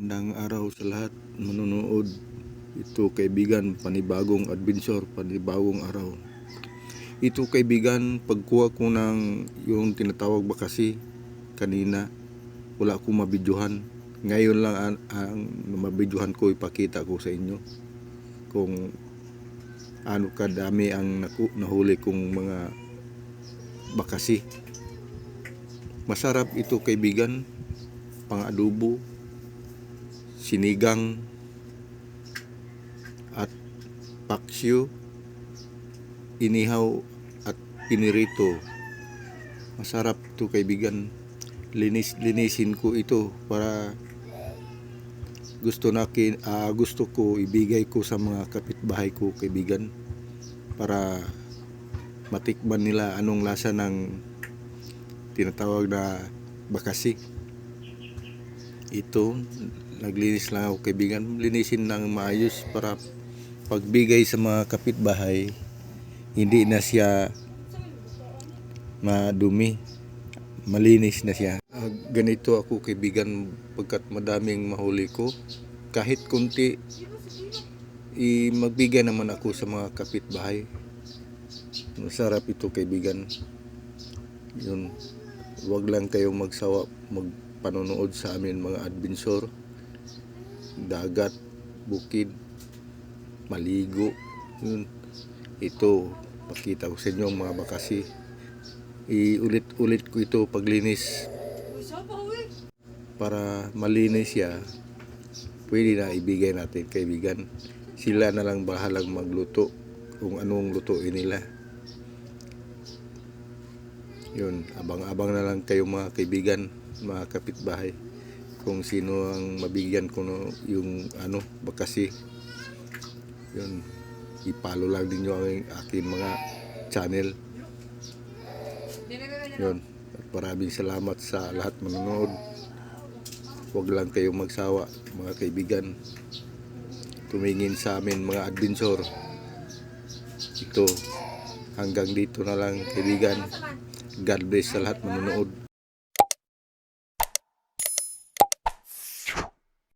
Magandang araw sa lahat manonood. Ito kaibigan, panibagong adventure, panibagong araw. Ito kaibigan, pagkuha ko ng yung tinatawag ba kasi kanina, wala akong mabidyohan. Ngayon lang ang, ang mabidyohan ko, ipakita ko sa inyo. Kung ano kadami ang naku, nahuli kong mga bakasi. Masarap ito kaibigan, pang adobo, sinigang at paksyo, inihaw at pinirito. Masarap ito kaibigan. Linis linisin ko ito para gusto nakin ah, gusto ko ibigay ko sa mga kapitbahay ko kaibigan para matikman nila anong lasa ng tinatawag na bakasi. Ito, naglinis lang ako kaibigan. Linisin ng maayos para pagbigay sa mga kapitbahay, hindi na siya madumi. Malinis na siya. Ah, ganito ako kaibigan pagkat madaming mahuli ko. Kahit kunti, i magbigay naman ako sa mga kapitbahay. Masarap ito kaibigan. Yun. Huwag lang kayong magsawa magpanonood sa amin mga adventure. Dagat, bukid, maligo. Yun. Ito, pakita ko sa inyo mga bakasi. Iulit-ulit ko ito paglinis para malinis siya. Pwede na ibigay natin kaibigan. Sila na lang bahalang magluto kung anong lutuin nila. Yun, abang-abang na lang kayo mga kaibigan, mga kapitbahay. Kung sino ang mabigyan ko no, yung ano, bakasi. Yun, ipalo lang ninyo ang aking mga channel. Yun, at maraming salamat sa lahat manonood. Huwag lang kayong magsawa, mga kaibigan. Tumingin sa amin mga adventure. Ito, hanggang dito na lang kaibigan. God bless sa lahat manonood.